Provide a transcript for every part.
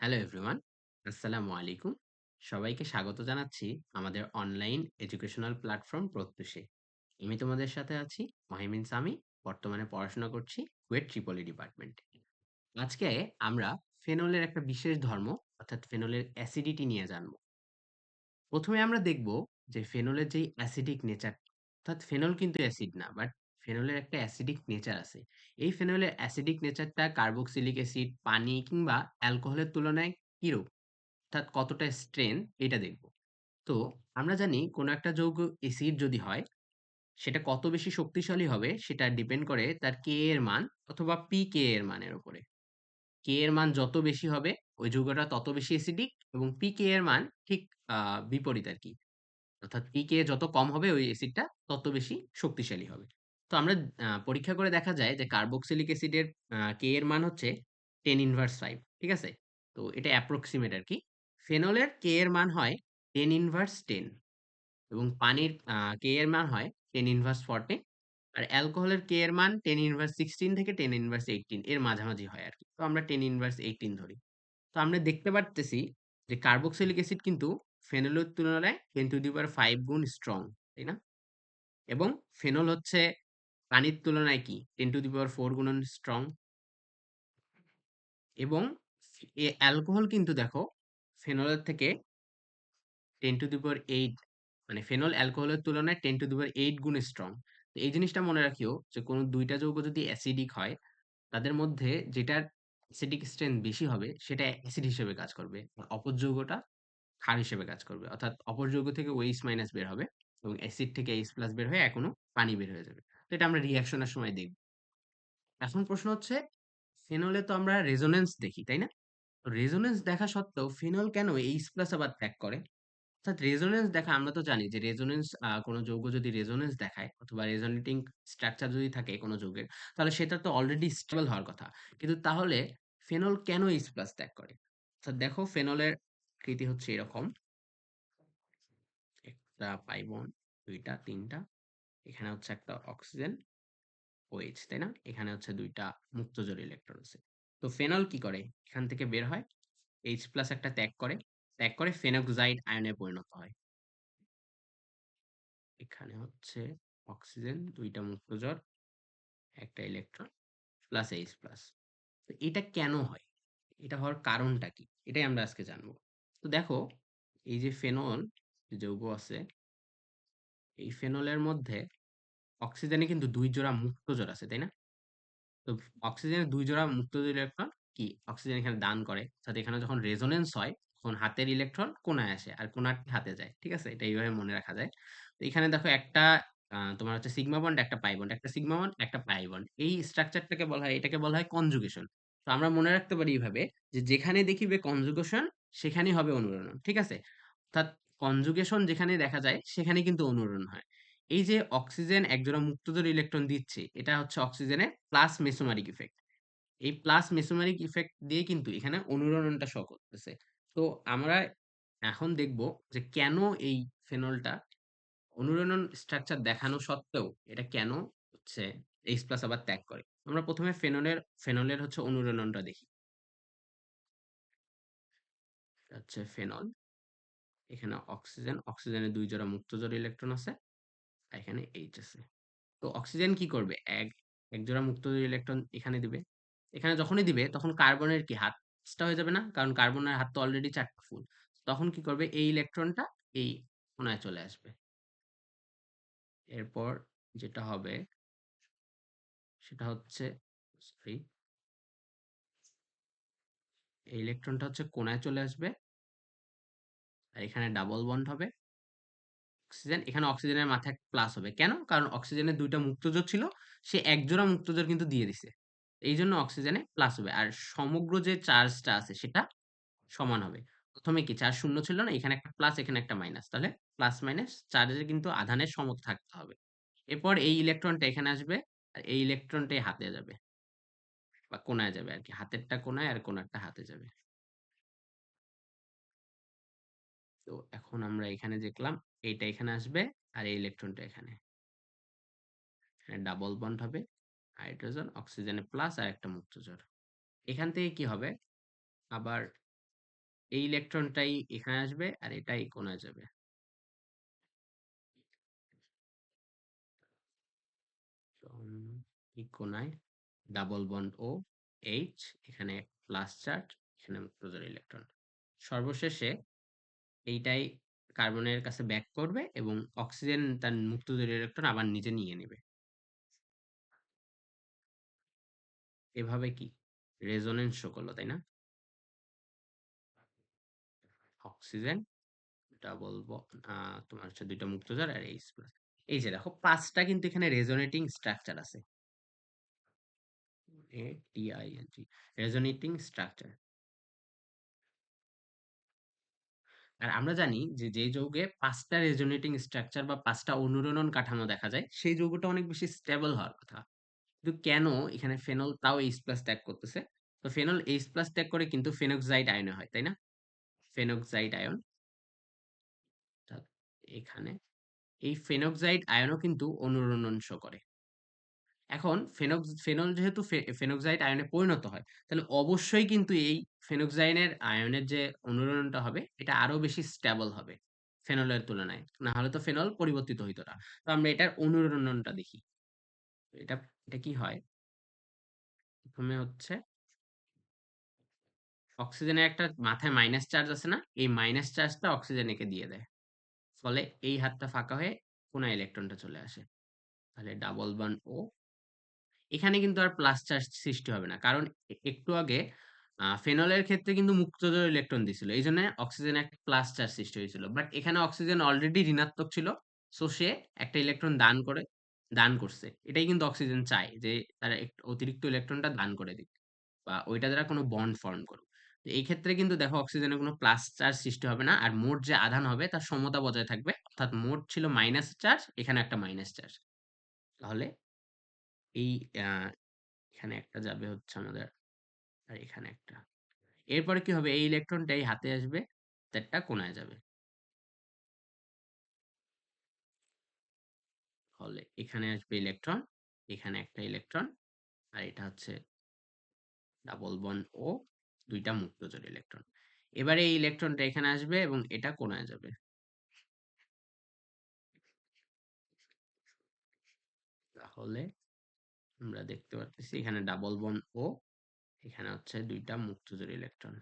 Hello everyone, আসসালামু আলাইকুম। সবাইকে স্বাগত জানাচ্ছি আমাদের অনলাইন এডুকেশনাল প্ল্যাটফর্ম প্রত্যুষে। আমি তোমাদের সাথে আছি মাহিমিন সামি, বর্তমানে পড়াশোনা করছি কুয়েট ট্রিপলি ডিপার্টমেন্টে আজকে আমরা ফেনলের একটা বিশেষ ধর্ম, অর্থাৎ ফেনলের অ্যাসিডিটি নিয়ে জানব। প্রথমে আমরা দেখব যে ফেনলের যেই অ্যাসিডিক নেচার, অর্থাৎ ফেনল কিন্তু অ্যাসিড না, বাট ফেনলের একটা অ্যাসিডিক নেচার আছে। এই ফেনলের অ্যাসিডিক নেচারটা কার্বক্সিলিক অ্যাসিড পানি কিংবা অ্যালকোহলের তুলনায় কিরূপ? অর্থাৎ কতটা স্ট্রেন এটা দেখব। তো আমরা জানি কোনো একটা যৌগ অ্যাসিড যদি হয়, সেটা কত বেশি শক্তিশালী হবে সেটা ডিপেন্ড করে তার কে এর মান অথবা পি কে এর মানের উপরে। কে এর মান যত বেশি হবে, ওই যৌগটা তত বেশি অ্যাসিডিক এবং পি কে এর মান ঠিক বিপরীত আর কি। অর্থাৎ পি কে যত কম হবে, ওই অ্যাসিডটা তত বেশি শক্তিশালী হবে। তো আমরা পরীক্ষা করে দেখা যায় যে কার্বক্সিলিক অ্যাসিডের কে এর মান হচ্ছে টেন ইনভার্স ফাইভ ঠিক আছে? তো এটা অ্যাপ্রক্সিমেট আর কি ফেনলের কে এর মান হয় টেন ইনভার্স টেন এবং পানির কে এর মান হয় টেন ইনভার্স ফর্টি আর অ্যালকোহলের কে এর মান টেন ইনভার্স সিক্সটিন থেকে টেন ইনভার্স এইটিন এর মাঝামাঝি হয় আর কি তো আমরা টেন ইনভার্স এইটিন ধরি। তো আমরা দেখতে পারতেছি যে কার্বক্সিলিক অ্যাসিড কিন্তু ফেনলের তুলনায় ten to the power five গুণ স্ট্রং তাই না? এবং ফেনল হচ্ছে পানির তুলনায় কি? Ten to the power four গুণন স্ট্রং এবং এ অ্যালকোহল কিন্তু দেখো ফেনলের থেকে ten to the power eight মানে ফেনল অ্যালকোহলের তুলনায় ten to the power eight গুণ স্ট্রং তো এই জিনিসটা মনে রাখিও যে, কোনো দুইটা যৌগ যদি অ্যাসিডিক হয়, তাদের মধ্যে যেটার অ্যাসিডিক স্ট্রেংথ বেশি হবে, সেটা অ্যাসিড হিসেবে কাজ করবে। আর অপর যৌগটা ক্ষার হিসেবে কাজ করবে। অর্থাৎ অপর যৌগ থেকে ওএইচ মাইনাস বের হবে এবং অ্যাসিড থেকে এইচ প্লাস বের হয়ে এখনও পানি বের হয়ে যাবে। তো এটা আমরা রিয়াকশনের সময় দেখব। এখন প্রশ্ন হচ্ছে ফেনলে তো আমরা রেজোনেন্স দেখি, তাই না? তো রেজোনেন্স দেখা সত্ত্বেও ফেনল কেন এইচ প্লাস আবার ত্যাগ করে? অর্থাৎ রেজোনেন্স দেখা, আমরা তো জানি যে রেজোনেন্স কোনো যৌগ যদি রেজোনেন্স দেখায় অথবা রেজোনেটিং স্ট্রাকচার যদি থাকে কোনো যৌগের, তাহলে সেটা তো অলরেডি স্টেবল হওয়ার কথা। কিন্তু তাহলে ফেনল কেন এইচ প্লাস ত্যাগ করে? অর্থাৎ দেখো ফেনলের কৃতি হচ্ছে এরকম। একটা পাইবন, দুইটা, তিনটা। এখানে হচ্ছে একটা অক্সিজেন ওএইচ তাই না? এখানে হচ্ছে দুইটা মুক্তজোর ইলেকট্রন আছে। তো ফেনল কি করে? এখান থেকে বের হয় এইচ প্লাস একটা ত্যাগ করে। ত্যাগ করে ফেনক্সাইড আয়নে পরিণত হয়। এখানে হচ্ছে অক্সিজেন দুইটা মুক্তজর একটা ইলেকট্রন প্লাস এইচ প্লাস তো এটা কেন হয়? এটা হওয়ার কারণটা কি? এটাই আমরা আজকে জানব। তো দেখো এই যে ফেনল যৌগ আছে এই ফেনলের মধ্যে অক্সিজেনে কিন্তু দুই জোড়া মুক্তজোর আছে, তাই না? তো অক্সিজেনের দুই জোড়া মুক্তজোর ইলেকট্রন কি? অক্সিজেন এখানে দান করে। অর্থাৎ এখানে যখন রেজোনেন্স হয়, তখন হাতের ইলেকট্রন কোনায় আসে আর কোনাটি হাতে যায়, ঠিক আছে? এটা এইভাবে মনে রাখা যায়। তো এখানে দেখো একটা তোমার হচ্ছে সিগমা বন্ড একটা পাই বন্ড একটা সিগমা বন্ড একটা পাই বন্ড এই স্ট্রাকচারটাকে বলা হয়, এটাকে বলা হয় কনজুগেশন তো আমরা মনে রাখতে পারি এইভাবে যে যেখানে দেখিবে কনজুগেশন সেখানেই হবে অনুরণন, ঠিক আছে? অর্থাৎ কনজুগেশন যেখানে দেখা যায়, সেখানে কিন্তু অনুরণন হয়। এই যে অক্সিজেন একজোড়া মুক্তজোড় ইলেকট্রন দিচ্ছে, এটা হচ্ছে অক্সিজেনের প্লাস মেসোমারিক ইফেক্ট এই প্লাস মেসোমারিক ইফেক্ট দিয়ে কিন্তু এখানে অনুরণনটা শো করতেছে। তো আমরা এখন দেখব যে কেন এই ফেনলটা অনুরণন স্ট্রাকচার দেখানো সত্ত্বেও এটা কেন হচ্ছে এইচ প্লাস আবার ত্যাগ করে। আমরা প্রথমে ফেনলের ফেনলের হচ্ছে অনুরণনটা দেখি। হচ্ছে ফেনল এখানে অক্সিজেন অক্সিজেনের দুই জোড়া মুক্তজোড় ইলেকট্রন আছে, আর এখানে এইচ আছে। তো অক্সিজেন কি করবে? এক এক জোড়া মুক্তজোড় ইলেকট্রন এখানে দিবে। এখানে যখনই দিবে, তখন কার্বনের কি হাতটা হয়ে যাবে না? কারণ কার্বনের হাত তো অলরেডি চারটা ফুল তখন কি করবে? এই ইলেকট্রনটা এই কোনায় চলে আসবে। এরপর যেটা হবে, সেটা হচ্ছে সরি এই ইলেকট্রনটা হচ্ছে কোনায় চলে আসবে। আর এখানে ডাবল বন্ড হবে। অক্সিজেন এখানে অক্সিজেনের মাথায় প্লাস হবে। কেন? কারণ অক্সিজেনের দুইটা মুক্তজোর ছিল, সে এক জোড়া মুক্তজোর কিন্তু দিয়ে দিছে। এই জন্য অক্সিজেনে প্লাস হবে। আর সমগ্র যে চার্জটা আছে, সেটা সমান হবে। প্রথমে কি? চার্জ শূন্য ছিল না, এখানে একটা প্লাস এখানে একটা মাইনাস তাহলে প্লাস মাইনাস চার্জের কিন্তু আধানের সমত থাকতে হবে। এরপর এই ইলেকট্রনটা এখানে আসবে, আর এই ইলেকট্রনটাই হাতে যাবে। বা কোনায় যাবে আর কি। হাতেরটা কোনায় আর কোনারটা হাতে যাবে। তো এখন আমরা এখানে দেখলাম এইটা এখানে আসবে আর এই ইলেকট্রনটা এখানে ডাবল বন্ড হবে হাইড্রোজেন অক্সিজেনে প্লাস আর একটা মুক্তজোড় এখান থেকে কি হবে আবার এই ইলেকট্রনটাই এখানে আসবে আর এটাই কোণায় যাবে। ডাবল বন্ড ও এইচ এখানে প্লাস চার্জ এখানে মুক্তজোড় ইলেকট্রন। সর্বশেষে এইটাই কার্বনের কাছে ব্যাক করবে এবং অক্সিজেন তার মুক্তজোড় ইলেকট্রন আবার নিজে নিয়ে নেবে। এভাবে কি রেজোনেন্স শো করল, তাই না? অক্সিজেন ডাবল তোমার হচ্ছে ২ টা মুক্তজোড় আর এইচ প্লাস। এই যে দেখো পাঁচটা কিন্তু এখানে রেজোনেটিং স্ট্রাকচার আছে। Resonating structure. আর আমরা জানি যে, যে যৌগে ৫ টা রেজোনেটিং স্ট্রাকচার বা পাঁচটা অনুরণন কাঠামো দেখা যায়, সেই যৌগটা অনেক বেশি স্টেবল হওয়ার কথা। কিন্তু কেন এখানে ফেনল তাও এইচ প্লাস ত্যাগ করতেছে? তো ফেনল এইচ প্লাস ত্যাগ করে কিন্তু ফেনক্সাইড আয়নে হয়, তাই না? Phenoxide ion. এখানে এই ফেনক্সাইড আয়নও কিন্তু অনুরণন শো করে। এখন ফেনক্স ফেনল যেহেতু ফেনক্সাইড আয়নে পরিণত হয়, তাহলে অবশ্যই কিন্তু এই ফেনক্সাইনের আয়নের যে অনুরণনটা হবে, এটা আরও বেশি স্টেবল হবে ফেনলের তুলনায়। না হলে তো ফেনল পরিবর্তিত হইতো না। তো আমরা এটার অনুরণনটা দেখি। এটা এটা কি হয়? প্রথমে হচ্ছে অক্সিজেনের একটা মাথায় মাইনাস চার্জ আছে না? এই মাইনাস চার্জটা অক্সিজেন একে দিয়ে দেয়। ফলে এই হাতটা ফাঁকা হয়ে কোণায় ইলেকট্রনটা চলে আসে। তাহলে ডাবল বন্ড ও এখানে কিন্তু আর প্লাস চার্জ সৃষ্টি হবে না। কারণ একটু আগে ফেনলের ক্ষেত্রে কিন্তু মুক্তজোড় ইলেকট্রন দিছিল। এই জন্য অক্সিজেন একটা প্লাস চার্জ সৃষ্টি হয়েছিল। বাট এখানে অক্সিজেন অলরেডি ঋণাত্মক ছিল। সো সে একটা ইলেকট্রন দান করে দান করছে। এটাই কিন্তু অক্সিজেন চায় যে তারা অতিরিক্ত ইলেকট্রনটা দান করে দিক। বা ওইটা দ্বারা কোনো বন্ড ফর্ম করুক। এই ক্ষেত্রে কিন্তু দেখো অক্সিজেনের কোনো প্লাস চার্জ সৃষ্টি হবে না। আর মোট যে আধান হবে তার সমতা বজায় থাকবে। অর্থাৎ মোট ছিল মাইনাস চার্জ, এখানে একটা মাইনাস চার্জ। তাহলে এই আ এখানে একটা যাবে হচ্ছে আমাদের আর এখানে একটা। এরপরে কি হবে? এই ইলেকট্রনটা এই হাতে আসবে, তারটা কোণায় যাবে। ফলে এখানে আসবে ইলেকট্রন, এখানে একটা ইলেকট্রন আর এটা হচ্ছে ডাবল বন্ড ও ২ টা মুক্তজোড় ইলেকট্রন। এবারে এই ইলেকট্রনটা এখানে আসবে এবং এটা কোণায় যাবে। তাহলে আমরা দেখতে পারতেছি এখানে ডাবল বন ও এখানে হচ্ছে ২ টা মুক্তজোড় ইলেকট্রন।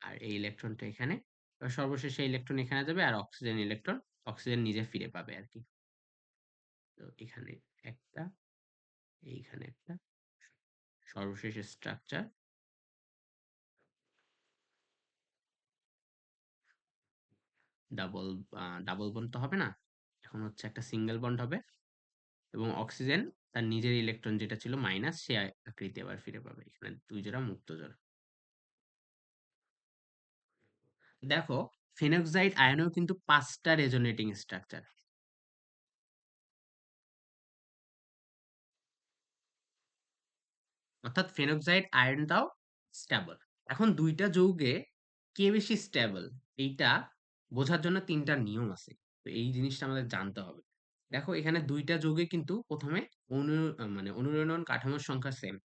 আর এই ইলেকট্রনটা এখানে সর্বশেষে ইলেকট্রন এখানে যাবে আর অক্সিজেন ইলেকট্রন অক্সিজেন নিজে ফিরে পাবে আর কি তো এখানে একটা, এইখানে একটা সর্বশেষ স্ট্রাকচার ডাবল ডাবল বন্ড তো হবে না। এখন হচ্ছে একটা সিঙ্গেল বন্ড হবে এবং অক্সিজেন তার নিজের ইলেকট্রন যেটা ছিল মাইনাস সে আকৃতি আবার ফিরে পাবে। এখানে ২ জোড়া মুক্তজোড়। দেখো ফেনক্সাইড আয়নেও কিন্তু ৫ টা রেজোনেটিং স্ট্রাকচার। অর্থাৎ ফেনক্সাইড আয়নটাও স্টেবল। এখন ২ টা যৌগে কে বেশি স্ট্যাবল এইটা বোঝার জন্য তিনটা নিয়ম আছে। তো এই জিনিসটা আমাদের জানতে হবে। দেখো, এখানে ২ টা যৌগে কিন্তু ১ম এ অনু মানে অনুরণন কাঠামোর সংখ্যা সেম।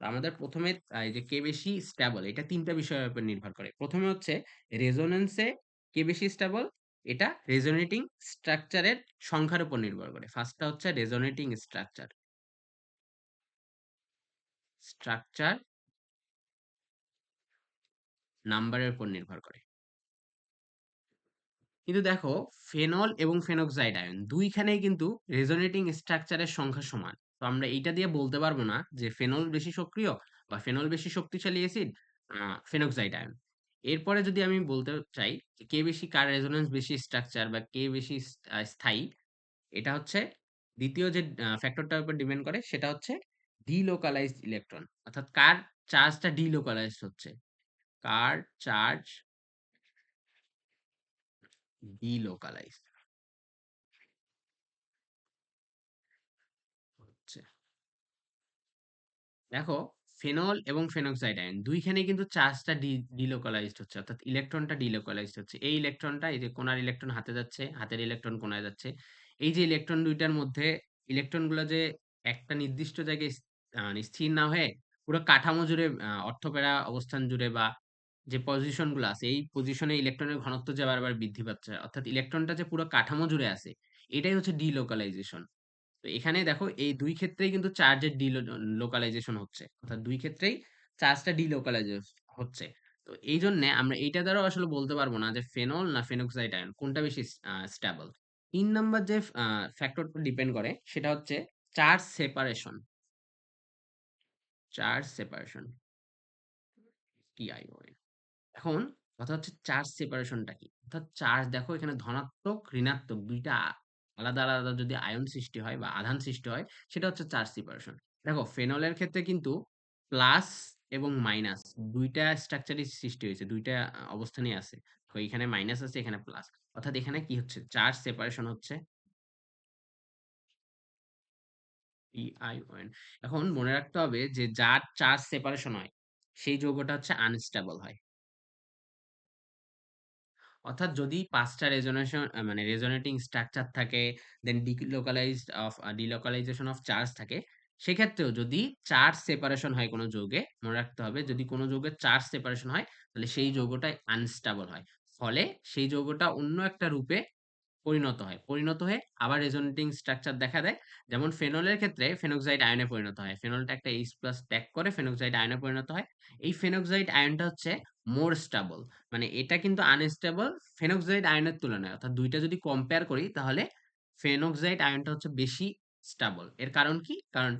আমাদের প্রথমে এই যে কে বেশি স্টেবল এটা তিনটা বিষয়ের উপর নির্ভর করে। প্রথমে হচ্ছে রেজোন্যান্স এ কে বেশি স্টেবল এটা রেজোনেটিং স্ট্রাকচারের সংখ্যার উপর নির্ভর করে। ফার্স্টটা হচ্ছে রেজোনেটিং স্ট্রাকচার। স্ট্রাকচার নাম্বারের উপর নির্ভর করে। কিন্তু দেখো, ফেনল এবং ফেনক্সাইড আয়ন ২ খানেই কিন্তু রেজোনেটিং স্ট্রাকচারের সংখ্যা সমান। তো আমরা এইটা দিয়ে বলতে পারব না যে ফেনল বেশি সক্রিয় বা ফেনল বেশি শক্তিশালী অ্যাসিড ফেনক্সাইড আয়ন। এরপরে যদি আমি বলতে চাই যে কে বেশি কার রেজোনেন্স বেশি স্ট্রাকচার বা কে বেশি স্থায়ী, এটা হচ্ছে দ্বিতীয় যে ফ্যাক্টরটার উপর ডিপেন্ড করে সেটা হচ্ছে ডিলোকালাইজড ইলেকট্রন। অর্থাৎ কার চার্জটা ডিলোকালাইজড হচ্ছে। কার চার্জ delocalized হচ্ছে। দেখো ফেনল এবং ফেনক্সাইড আয়ন ২ খানেই কিন্তু চার্জটা ডিলোকালাইজড হচ্ছে। অর্থাৎ ইলেকট্রনটা ডিলোকালাইজড হচ্ছে। এই ইলেকট্রনটা এই যে কোণার ইলেকট্রন হাতে যাচ্ছে, হাতের ইলেকট্রন কোণায় যাচ্ছে। এই যে ইলেকট্রন ২ টার মধ্যে ইলেকট্রনগুলা যে একটা নির্দিষ্ট জায়গায় আ স্থির না হয়ে পুরো কাঠামো জুড়ে অর্থপেরা অবস্থান জুড়ে বা যে পজিশনগুলো আছে, এই পজিশনে ইলেকট্রনের ঘনত্ব যে বারবার বৃদ্ধি পাচ্ছে, অর্থাৎ ইলেকট্রনটা যে পুরো কাঠামো জুড়ে আছে, এটাই হচ্ছে ডিলোকালাইজেশন তো এখানে দেখো, এই দুই ক্ষেত্রেই কিন্তু চার্জের ডিলোকালাইজেশন হচ্ছে, অর্থাৎ দুই ক্ষেত্রেই চার্জটা ডিলোকালাইজ হচ্ছে। তো এই জন্য আমরা এইটা দ্বারাও আসলে বলতে পারব না যে ফেনল না ফেনোক্সাইড আয়ন কোনটা বেশি স্টেবল তিন নাম্বার যে ফ্যাক্টরটা ডিপেন্ড করে, সেটা হচ্ছে charge separation charge separation T I O N এখন কথা হচ্ছে চার্জ সেপারেশনটা কি? অর্থাৎ চার্জ দেখো এখানে ধনাত্মক, ঋণাত্মক দুইটা আলাদা আলাদা যদি আয়ন সৃষ্টি হয় বা আধান সৃষ্টি হয়, সেটা হচ্ছে চার্জ সেপারেশন দেখো ফেনলের ক্ষেত্রে কিন্তু প্লাস এবং মাইনাস দুইটা স্ট্রাকচারই সৃষ্টি হয়েছে, দুইটা অবস্থানই আছে। তো এখানে মাইনাস আছে, এখানে প্লাস অর্থাৎ এখানে কি হচ্ছে? চার্জ সেপারেশন হচ্ছে এখন মনে রাখতে হবে যে যার চার্জ সেপারেশন হয়, সেই যৌগটা হচ্ছে আনস্টেবল হয়। অর্থাৎ যদি ৫ টা রেজোনেশন মানে রেজোনেটিং স্ট্রাকচার থাকে, then delocalized of delocalization of charge থাকে, সেক্ষেত্রেও যদি চার্জ সেপারেশন হয় কোনো যৌগে, মনে রাখতে হবে যদি কোনো যৌগে চার্জ সেপারেশন হয়, তাহলে সেই যৌগটাই আনস্টেবল হয়। ফলে সেই যৌগটা অন্য একটা রূপে পরিণত হয়। পরিণত হয়ে আবার রেজোনেটিং স্ট্রাকচার দেখা দেয়। যেমন ফেনলের ক্ষেত্রে ফেনক্সাইড আয়নে পরিণত হয়। ফেনলটা একটা H+ ত্যাগ করে ফেনক্সাইড আয়নে পরিণত হয়। এই ফেনক্সাইড আয়নটা হচ্ছে মোর স্টেবল। মানে এটা কিন্তু আনস্টেবল ফেনক্সাইড আয়নের তুলনায়। অর্থাৎ ২ টা যদি কম্পেয়ার করি তাহলে ফেনক্সাইড আয়নটা হচ্ছে বেশি স্টেবল। এর কারণ কি? কারণ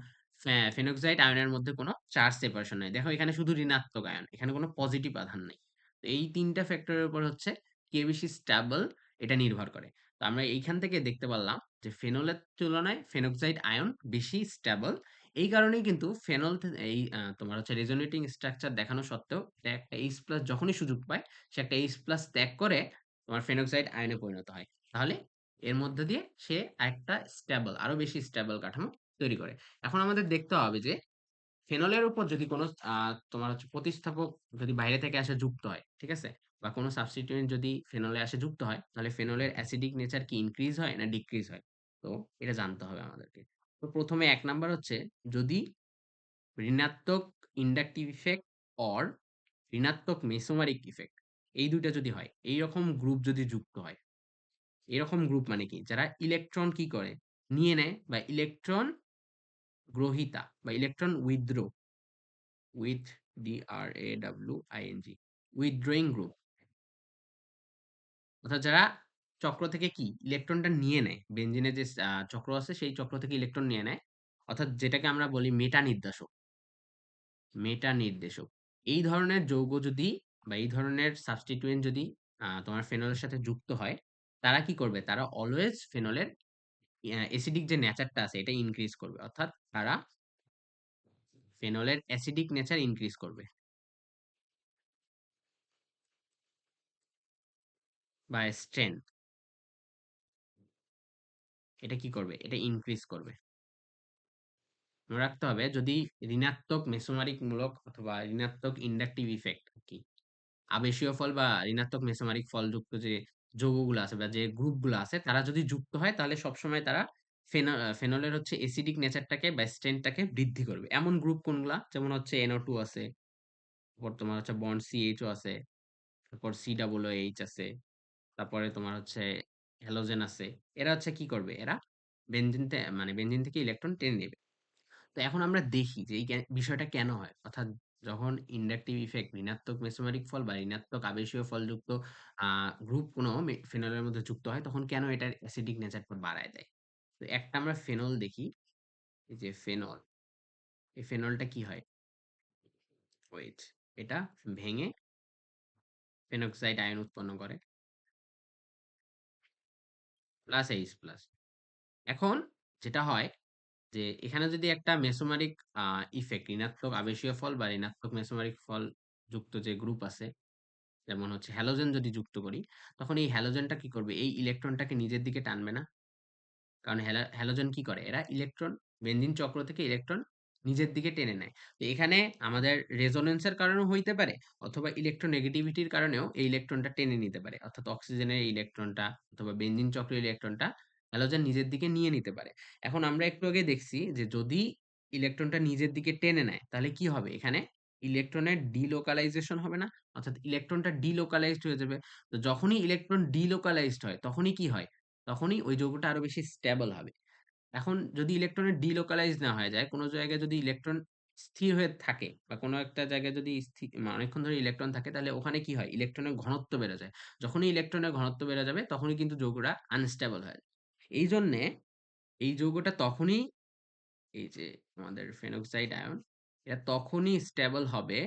ফেনক্সাইড আয়নের মধ্যে কোনো চার্জ সেপারেশন নাই। দেখো এখানে শুধু ঋণাত্মক আয়ন। এখানে কোনো পজিটিভ আধান নেই। এই ৩ টা ফ্যাক্টরের উপর হচ্ছে কে বেশি স্টেবল এটা নির্ভর করে। তো আমরা এইখান থেকে দেখতে পারলাম যে ফেনলের তুলনায় ফেনক্সাইড আয়ন বেশি স্টেবল। এই কারণেই কিন্তু ফেনল এই তোমার হচ্ছে রেজোনেটিং স্ট্রাকচার দেখানো সত্ত্বেও একটা H+ যখনই সুযোগ পায়, সে একটা H+ ত্যাগ করে তোমার ফেনক্সাইড আয়নে পরিণত হয়। তাহলে এর মধ্যে দিয়ে সে একটা স্টেবল আরও বেশি স্টেবল কাঠামো তৈরি করে। এখন আমাদের দেখতে হবে যে ফেনলের উপর যদি কোন তোমার হচ্ছে প্রতিস্থাপক যদি বাইরে থেকে আসে যুক্ত হয়, ঠিক আছে? বা কোনো সাবস্টিটিউয়েন্ট যদি ফেনলে আসে যুক্ত হয়, তাহলে ফেনলের অ্যাসিডিক নেচার কি ইনক্রিজ হয় না ডিক্রিজ হয়? তো এটা জানতে হবে আমাদেরকে। তো ১ম এ ১ নাম্বার হচ্ছে যদি ঋণাত্মক ইন্ডাকটিভ ইফেক্ট অর ঋণাত্মক মেসোমারিক ইফেক্ট এই দুইটা যদি হয়, এইরকম গ্রুপ যদি যুক্ত হয়, এরকম গ্রুপ মানে কি? যারা ইলেকট্রন কি করে? নিয়ে নেয় বা ইলেকট্রন গ্রহীতা বা electron withdraw with ডি-আর-এ-ডব্লিউ-আই-এন-জি withdrawing group. অর্থাৎ যারা চক্র থেকে কি ইলেকট্রনটা নিয়ে নেয়। বেঞ্জিনের যে চক্র আছে সেই চক্র থেকে ইলেকট্রন নিয়ে নেয়। অর্থাৎ যেটাকে আমরা বলি মেটা নির্দেশক। মেটা নির্দেশক। এই ধরনের যৌগ যদি বা এই ধরনের সাবস্টিটিউয়েন্ট যদি তোমার ফেনলের সাথে যুক্ত হয়, তারা কি করবে? তারা অলওয়েজ ফেনলের অ্যাসিডিক যে নেচারটা আছে এটা ইনক্রিজ করবে। অর্থাৎ তারা ফেনলের অ্যাসিডিক নেচার ইনক্রিজ করবে। বা স্ট্রেংথ। এটা কি করবে? এটা ইনক্রিজ করবে। মনে রাখতে হবে যদি ঋণাত্মক মেসোমারিক মূলক অথবা ঋণাত্মক ইন্ডাকটিভ ইফেক্ট কি আবেশীয় ফল বা ঋণাত্মক মেসোমারিক ফলযুক্ত যে যৌগগুলো আছে বা যে গ্রুপগুলো আছে তারা যদি যুক্ত হয় তাহলে সবসময় তারা ফেনো ফেনলের হচ্ছে অ্যাসিডিক নেচারটাকে বা স্ট্রেংথটাকে বৃদ্ধি করবে। এমন গ্রুপ কোনগুলা? যেমন হচ্ছে এনও টু আছে, তারপর তোমার হচ্ছে বন্ড CHO আছে, তারপর সি ডাবল এইচ আছে, তারপরে তোমার হচ্ছে হ্যালোজেন আছে। এরা হচ্ছে কি করবে? এরা বেনজিন তে মানে বেনজিন থেকে ইলেকট্রন টেনে নেবে। তো এখন আমরা দেখি যে এই বিষয়টা কেন হয়? অর্থাৎ যখন ইন্ডাকটিভ ইফেক্ট ঋণাত্মক মেসোমেরিক ফল বা ঋণাত্মক আবেশীয় ফলযুক্ত গ্রুপ কোনো ফেনলের মধ্যে যুক্ত হয়, তখন কেন এটার অ্যাসিডিক নেচারটা বাড়ায় দেয়? তো একটা আমরা ফেনল দেখি। এই যে ফেনল। এই ফেনলটা কি হয়? ওয়েট এটা ভেঙে ফেনক্সাইড আয়ন উৎপন্ন করে। Plus H plus. এখন যেটা হয় যে এখানে যদি একটা মেসোমারিক ইফেক্ট ঋণাত্মক আবেশীয় ফল বা ঋণাত্মক মেসোমারিক ফল যুক্ত যে গ্রুপ আছে, যেমন হচ্ছে হ্যালোজেন যদি যুক্ত করি, তখন এই হ্যালোজেনটা কি করবে? এই ইলেকট্রনটাকে নিজের দিকে টানবে না? কারণ হ্যালো হ্যালোজেন কি করে? এরা ইলেকট্রন বেঞ্জিন চক্র থেকে ইলেকট্রন নিজের দিকে টেনে নেয়। তো এখানে আমাদের রেজোন্যান্স এর কারণেও হইতে পারে অথবা ইলেকট্রোনেগেটিভিটির কারণেও এই ইলেকট্রনটা টেনে নিতে পারে। অর্থাৎ অক্সিজেনের ইলেকট্রনটা অথবা বেনজিন চক্রের ইলেকট্রনটা হ্যালোজেন নিজের দিকে নিয়ে নিতে পারে। এখন আমরা একটু আগে দেখছি যে যদি ইলেকট্রনটা নিজের দিকে টেনে নেয়, তাহলে কি হবে? এখানে ইলেকট্রনের ডিলোকালাইজেশন হবে না? অর্থাৎ ইলেকট্রনটা ডিলোকালাইজড হয়ে যাবে। তো যখনই ইলেকট্রন ডিলোকালাইজড হয়, তখনই কি হয়? তখনই ওই যৌগটা আরও বেশি স্টেবল হবে। এখন যদি ইলেকট্রনের ডিলোকালাইজ না হয়ে যায়, কোনো জায়গায় যদি ইলেকট্রন স্থির হয়ে থাকে বা কোনো একটা জায়গায় যদি অনেকক্ষণ ধরে ইলেকট্রন থাকে তাহলে ওখানে কি হয়? ইলেকট্রনের ঘনত্ব বেড়ে যায়। যখনই ইলেকট্রনের ঘনত্ব বেড়ে যাবে তখনই কিন্তু যৌগটা আনস্টেবল হয়। এইজন্যে এই যৌগটা তখনই এই যে আমাদের ফেনক্সাইড আয়ন এটা তখনই স্টেবল হবে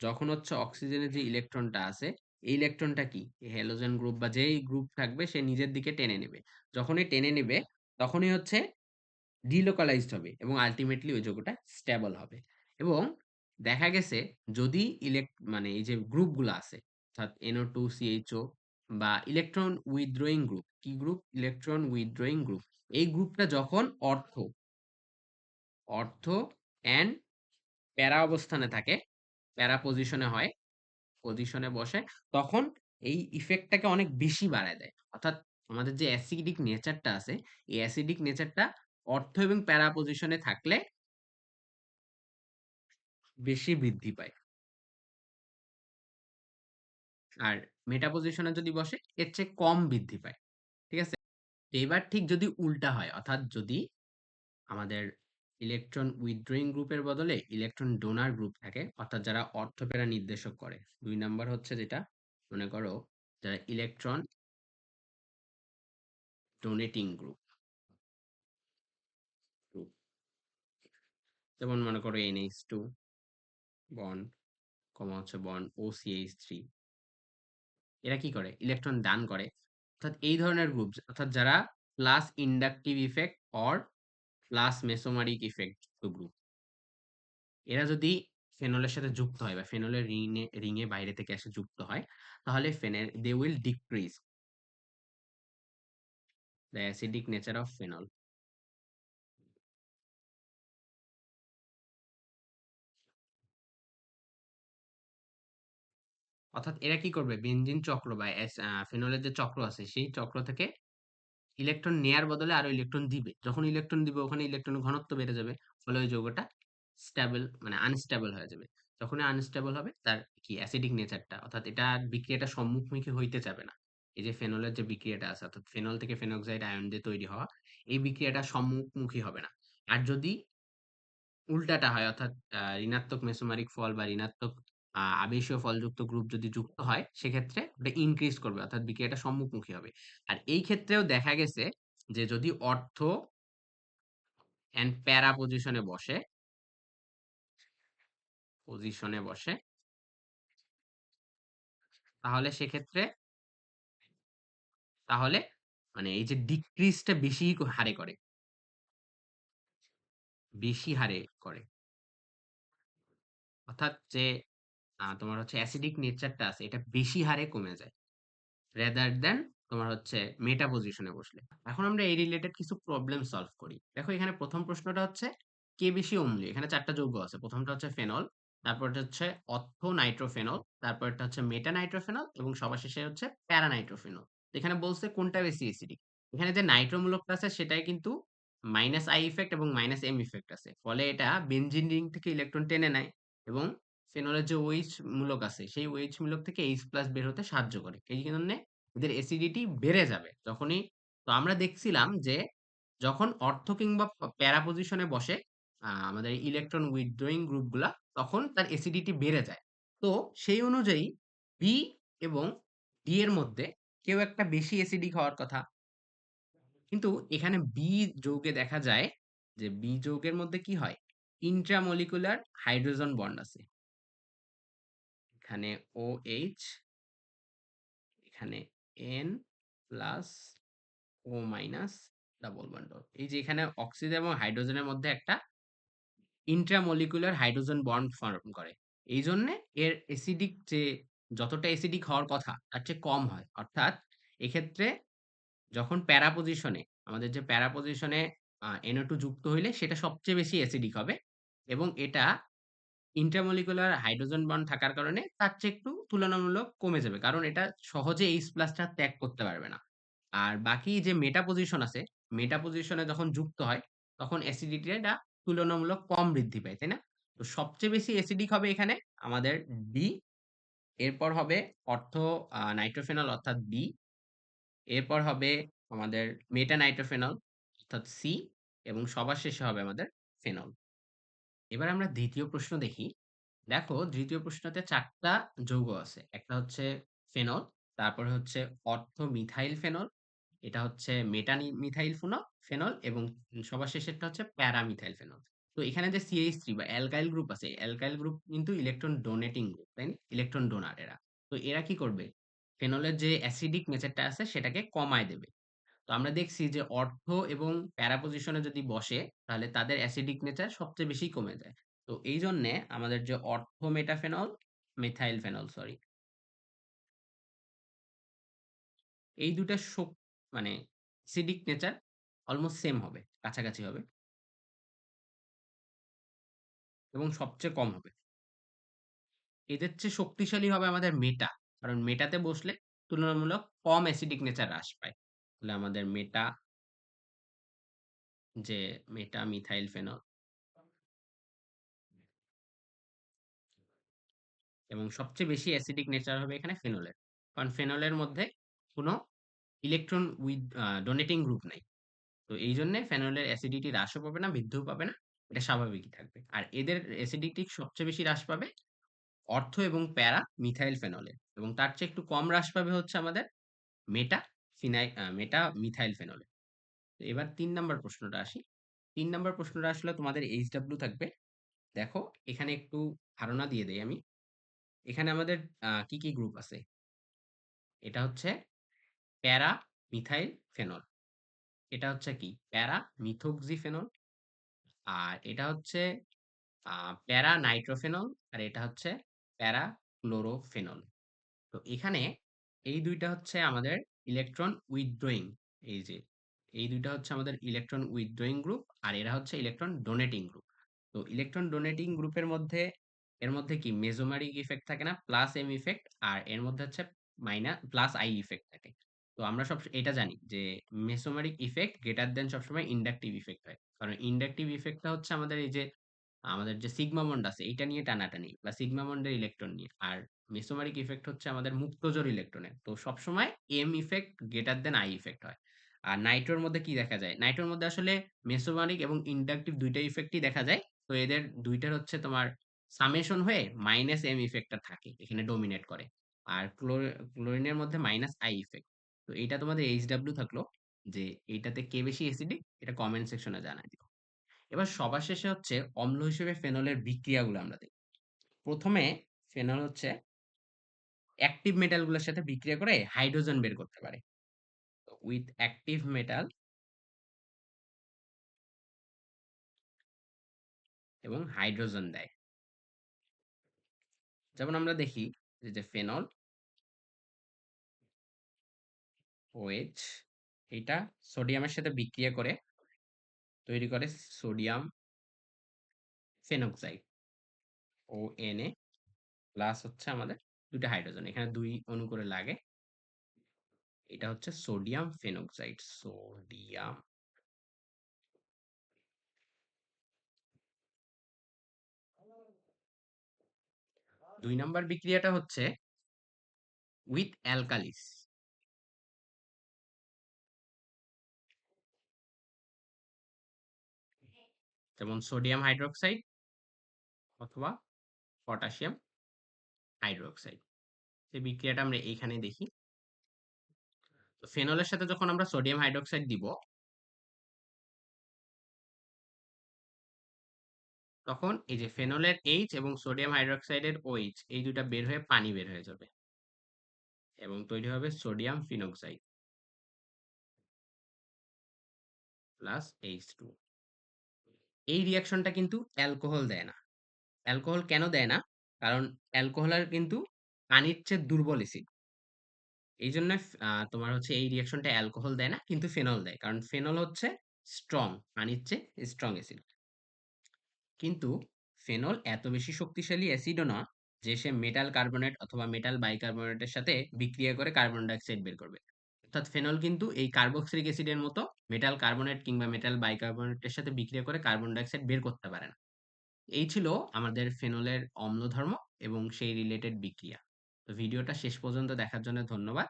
যখন হচ্ছে অক্সিজেনের যে ইলেকট্রনটা আছে এই ইলেকট্রনটা কি হ্যালোজেন গ্রুপ বা যেই গ্রুপ থাকবে সে নিজের দিকে টেনে নেবে যখনই টেনে নেবে তখনই হচ্ছে ডিলোকালাইজড হবে এবং আলটিমেটলি ওই যৌগটা স্টেবল হবে। এবং দেখা গেছে যদি ইলেক মানে এই যে গ্রুপগুলো আছে, অর্থাৎ NO2 সিএইচও বা ইলেকট্রন উইথড্রয়িং গ্রুপ কি গ্রুপ ইলেকট্রন উইথড্রয়িং গ্রুপ এই গ্রুপটা যখন অর্থ অর্থ অ্যান্ড প্যারা অবস্থানে থাকে, প্যারা পজিশনে হয় পজিশনে বসে, তখন এই ইফেক্টটাকে অনেক বেশি বাড়ায় দেয়। অর্থাৎ আমাদের যে অ্যাসিডিক নেচারটা আছে, এই অ্যাসিডিক নেচারটা অর্থ এবং প্যারা পজিশনে থাকলে বেশি বৃদ্ধি পায়। আর মেটা পজিশনে যদি বসে, এর চেয়ে কম বৃদ্ধি পায়। ঠিক আছে? এবার ঠিক যদি উল্টা হয়, অর্থাৎ যদি আমাদের ইলেকট্রন উইথড্রয়িং গ্রুপের বদলে ইলেকট্রন ডোনার গ্রুপ থাকে, অর্থাৎ যারা অর্থপেরা নির্দেশক করে। দুই নাম্বার হচ্ছে যেটা, মনে করো, যারা ইলেকট্রন ডোনেটিং গ্রুপ যেমন মনে করো এনএইচ টু বন্ড কমা হচ্ছে বন্ড ও সিএইচ থ্রি এরা কি করে? ইলেকট্রন দান করে। অর্থাৎ এই ধরনের গ্রুপ অর্থাৎ যারা plus inductive effect or plus mesomeric effect group এরা যদি ফেনলের সাথে যুক্ত হয় বা ফেনলের রিংয়ে রিংয়ে বাইরে থেকে এসে যুক্ত হয়, তাহলে ফেনের they will decrease the acidic nature of phenol অর্থাৎ এরা কি করবে? বেনজিন চক্র বা ফেনলের যে চক্র আছে, সেই চক্র থেকে ইলেকট্রন নেয়ার বদলে আরও ইলেকট্রন দিবে। যখন ইলেকট্রন দিবে, ওখানে ইলেকট্রনের ঘনত্ব বেড়ে যাবে। ফলে ওই যৌগটা স্টেবল মানে আনস্টেবল হয়ে যাবে। যখনই আনস্টেবল হবে, তার কি অ্যাসিডিক নেচারটা অর্থাৎ এটা বিক্রিয়াটা সম্মুখমুখী হইতে যাবে না। এই যে ফেনলের যে বিক্রিয়াটা আছে, অর্থাৎ ফেনল থেকে ফেনক্সাইড আয়ন দিয়ে তৈরি হওয়া, এই বিক্রিয়াটা সম্মুখমুখী হবে না। আর যদি উল্টাটা হয়, অর্থাৎ ঋণাত্মক মেসোমারিক ফল বা ঋণাত্মক আবেশীয় ফলযুক্ত গ্রুপ যদি যুক্ত হয়, সেক্ষেত্রে ওটা ইনক্রিজ করবে, অর্থাৎ বিক্রিয়াটা সম্মুখমুখী হবে। আর এই ক্ষেত্রেও দেখা গেছে যে যদি অর্থ এন্ড প্যারা পজিশনে বসে পজিশনে বসে, তাহলে সেক্ষেত্রে তাহলে মানে এই যে ডিক্রিজটা বেশি হারে করে। বেশি হারে করে। অর্থাৎ যে তোমার হচ্ছে অ্যাসিডিক নেচারটা আছে, এটা বেশি হারে কমে যায়। রেদার দেন তোমার হচ্ছে মেটা পজিশনে বসলে। এখন আমরা এই রিলেটেড কিছু প্রবলেম সলভ করি। দেখো এখানে প্রথম প্রশ্নটা হচ্ছে কে বেশি অম্লীয়? এখানে চারটা যৌগ আছে। প্রথমটা হচ্ছে ফেনল তারপরটা হচ্ছে অর্থ নাইট্রোফেনল তারপরটা হচ্ছে মেটা নাইট্রোফেনল এবং সবার শেষে হচ্ছে প্যারা নাইট্রোফেনল এখানে বলছে কোনটা বেশি অ্যাসিডিক এখানে যে নাইট্রোমূলকটা আছে, সেটাই কিন্তু মাইনাস আই ইফেক্ট এবং মাইনাস এম ইফেক্ট আছে। ফলে এটা বেনজিন রিং থেকে ইলেকট্রন টেনে নেয় এবং ফেনলের যে ওইচ মূলক আছে, সেই ওইচ মূলক থেকে এইচ প্লাস বের হতে সাহায্য করে। এই জন্য এদের অ্যাসিডিটি বেড়ে যাবে যখনই তো আমরা দেখছিলাম যে যখন অর্থ কিংবা প্যারা পজিশনে বসে আমাদের ইলেকট্রন উইথড্রয়িং গ্রুপগুলা তখন তার অ্যাসিডিটি বেড়ে যায়। তো সেই অনুযায়ী বি এবং ডি এর মধ্যে কেউ একটা বেশি অ্যাসিডিক হওয়ার কথা। কিন্তু এখানে বি যৌগে দেখা যায় যে বি যৌগের মধ্যে কি হয়? ইন্ট্রামলিকুলার হাইড্রোজেন বন্ড আছে। এখানে ও এইচ এখানে N plus O minus double bond এই যে, এখানে অক্সিজেন এবং হাইড্রোজেনের মধ্যে একটা ইন্ট্রামলিকুলার হাইড্রোজেন বন্ড ফর্ম করে। এই জন্যে এর অ্যাসিডিক যে যতটা অ্যাসিডিক হওয়ার কথা, তার চেয়ে কম হয়। অর্থাৎ এক্ষেত্রে যখন প্যারা পজিশনে আমাদের যে প্যারা পজিশনে এনও টু যুক্ত হইলে সেটা সবচেয়ে বেশি অ্যাসিডিক হবে এবং এটা ইন্টারমলিকুলার হাইড্রোজেন বন্ড থাকার কারণে তার চেয়ে একটু তুলনামূলক কমে যাবে। কারণ এটা সহজে এইচ প্লাসটা ত্যাগ করতে পারবে না। আর বাকি যে মেটা পজিশন আছে মেটা পজিশনে যখন যুক্ত হয়, তখন অ্যাসিডিটিটা তুলনামূলক কম বৃদ্ধি পায়, তাই না? তো সবচেয়ে বেশি অ্যাসিডিক হবে এখানে আমাদের ডি এরপর হবে অর্থ নাইট্রোফেনল অর্থাৎ বি এরপর হবে আমাদের মেটা নাইট্রোফেনল অর্থাৎ সি এবং সবার শেষে হবে আমাদের ফেনল। এবার আমরা দ্বিতীয় প্রশ্ন দেখি। দেখো দ্বিতীয় প্রশ্নতে চারটা যৌগ আছে। একটা হচ্ছে ফেনল, তারপরে হচ্ছে অর্থ মিথাইল ফেনল, এটা হচ্ছে মেটা নি মিথাইল ফেনল এবং সবার শেষেরটা হচ্ছে প্যারা মিথাইল ফেনল। তো এখানে যে CH3 বা অ্যালকাইল গ্রুপ আছে, অ্যালকাইল গ্রুপ কিন্তু ইলেকট্রন ডোনেটিং গ্রুপ, তাই না? ইলেকট্রন ডোনার এরা। তো এরা কি করবে? ফেনলের যে অ্যাসিডিক নেচারটা আছে সেটাকে কমায় দেবে। তো আমরা দেখছি যে অর্থ এবং প্যারা পজিশনে যদি বসে তাহলে তাদের অ্যাসিডিক নেচার সবচেয়ে বেশি কমে যায়। তো এই জন্যে আমাদের যে অর্থ মেটাফেনল, মিথাইল ফেনল সরি। এই ২ টা শোক মানে অ্যাসিডিক নেচার অলমোস্ট সেম হবে, কাছাকাছি হবে। এবং সবচেয়ে কম হবে। এদের চেয়ে শক্তিশালী হবে আমাদের মেটা। কারণ মেটাতে বসলে তুলনামূলক কম অ্যাসিডিক নেচার হ্রাস পায়। তাহলে আমাদের মেটা যে মেটা মিথাইল ফেনল এবং সবচেয়ে বেশি অ্যাসিডিক নেচার হবে এখানে ফেনলের। কারণ ফেনলের মধ্যে কোনো ইলেকট্রন উইথ ডোনেটিং গ্রুপ নাই। তো এইজন্যে ফেনলের অ্যাসিডিটি হ্রাসও পাবে না, বৃদ্ধিও পাবে না। এটা স্বাভাবিকই থাকবে। আর এদের অ্যাসিডিটি সবচেয়ে বেশি হ্রাস পাবে অর্থ এবং প্যারা মিথাইল ফেনলের এবং তার চেয়ে একটু কম হ্রাস পাবে হচ্ছে আমাদের মেটা ফিনাই মেটা মিথাইল ফেনলে তো এবার তিন নাম্বার প্রশ্নটা আসি। তিন নাম্বার প্রশ্নটা আসলে তোমাদের HW থাকবে। দেখো এখানে একটু ধারণা দিয়ে দেই আমি। এখানে আমাদের কি, কি গ্রুপ আছে? এটা হচ্ছে প্যারা মিথাইল ফেনল। এটা হচ্ছে কি? প্যারা মিথোক্সি ফেনল। আর এটা হচ্ছে প্যারা নাইট্রোফেনল আর এটা হচ্ছে প্যারা ক্লোরোফেনল। তো এখানে এই দুইটা হচ্ছে আমাদের ইলেকট্রন উইথড্রয়িং এই যে, এই দুইটা হচ্ছে আমাদের ইলেকট্রন উইথড্রয়িং গ্রুপ আর এরা হচ্ছে ইলেকট্রন ডোনেটিং গ্রুপ। তো ইলেকট্রন ডোনেটিং গ্রুপের মধ্যে, এর মধ্যে কি মেজোমারিক ইফেক্ট থাকে না প্লাস এম ইফেক্ট আর এর মধ্যে হচ্ছে মাইনা প্লাস আই ইফেক্ট থাকে। তো আমরা সব এটা জানি যে মেসোমেরিক ইফেক্ট গ্রেটার দেন সবসময় ইন্ডাকটিভ ইফেক্ট হয়। কারণ ইন্ডাকটিভ ইফেক্টটা হচ্ছে আমাদের এই যে, আমাদের যে সিগমা বন্ড আছে এইটা নিয়ে টানাটানি বা সিগমা বন্ডের ইলেকট্রন নিয়ে। আর মেসোমারিক ইফেক্ট হচ্ছে আমাদের মুক্তজোর ইলেকট্রনের। তো সবসময় M effect greater than I effect হয়। আর নাইট্রোর মধ্যে কি দেখা যায়? নাইট্রোর মধ্যে আসলে মেসোমারিক এবং ইন্ডাকটিভ দুইটা ইফেক্টই দেখা যায়। তো এদের দুইটার হচ্ছে তোমার সামেশন হয়ে মাইনাস এম ইফেক্টটা থাকে। এখানে ডোমিনেট করে। আর ক্লোর, ক্লোরিনের মধ্যে মাইনাস আই ইফেক্ট। তো এটা তোমাদের HW থাকল যে এইটাতে কে বেশি অ্যাসিডিক এটা কমেন্ট সেকশনে জানায় দিও। এবার সবার শেষে হচ্ছে অম্ল হিসেবে ফেনলের বিক্রিয়াগুলো আমরা দেখি প্রথমে ফেনল হচ্ছে অ্যাক্টিভ মেটালগুলোর সাথে বিক্রিয়া করে হাইড্রোজেন বের করতে পারে। উইথ অ্যাক্টিভ মেটাল এবং হাইড্রোজেন দেয়। যেমন আমরা দেখি যে ফেনল OH এটা সোডিয়ামের সাথে বিক্রিয়া করে তৈরি করে sodium phenoxide O N A plus হচ্ছে আমাদের ২ টা হাইড্রোজেন। এখানে দুই অণু করে লাগে। এটা হচ্ছে সোডিয়াম ফেনক্সাইড। সোডিয়াম দুই নাম্বার বিক্রিয়াটা হচ্ছে উইথ অ্যালকালিস। যেমন সোডিয়াম হাইড্রোক্সাইড অথবা পটাশিয়াম হাইড্রোক্সাইড। সেই বিক্রিয়াটা আমরা এইখানে দেখি। তো ফেনলের সাথে যখন আমরা সোডিয়াম হাইড্রোক্সাইড দিব, তখন এই যে ফেনলের এইচ এবং সোডিয়াম হাইড্রোক্সাইডের OH এই ২ টা বের হয়ে পানি বের হয়ে যাবে। এবং তৈরি হবে সোডিয়াম ফিনক্সাইড। প্লাস H2 এই রিয়াকশনটা কিন্তু অ্যালকোহল দেয় না। অ্যালকোহল কেন দেয় না? কারণ অ্যালকোহলের কিন্তু পানির চেয়ে দুর্বল অ্যাসিড। এইজন্য আ তোমার হচ্ছে এই রিয়াকশনটা অ্যালকোহল দেয় না কিন্তু ফেনল দেয়। কারণ ফেনল হচ্ছে স্ট্রং, পানির চেয়ে স্ট্রং অ্যাসিড। কিন্তু ফেনল এত বেশি শক্তিশালী অ্যাসিডও না যে সে মেটাল কার্বনেট অথবা মেটাল বাইকার্বনেটের সাথে বিক্রিয়া করে কার্বন ডাইঅক্সাইড বের করবে। অর্থাৎ ফেনল কিন্তু এই কার্বক্সিলিক অ্যাসিডের মতো মেটাল কার্বনেট কিংবা মেটাল বাইকার্বনেটের সাথে বিক্রিয়া করে কার্বন ডাইঅক্সাইড বের করতে পারে না। এই ছিল আমাদের ফেনলের অম্ল ধর্ম এবং সেই রিলেটেড বিক্রিয়া। তো ভিডিওটা শেষ পর্যন্ত দেখার জন্য ধন্যবাদ।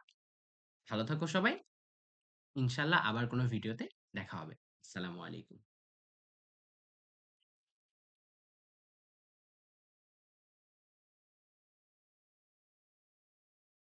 ভালো থাকো সবাই। ইনশাল্লাহ আবার কোনো ভিডিওতে দেখা হবে। আসসালামু আলাইকুম।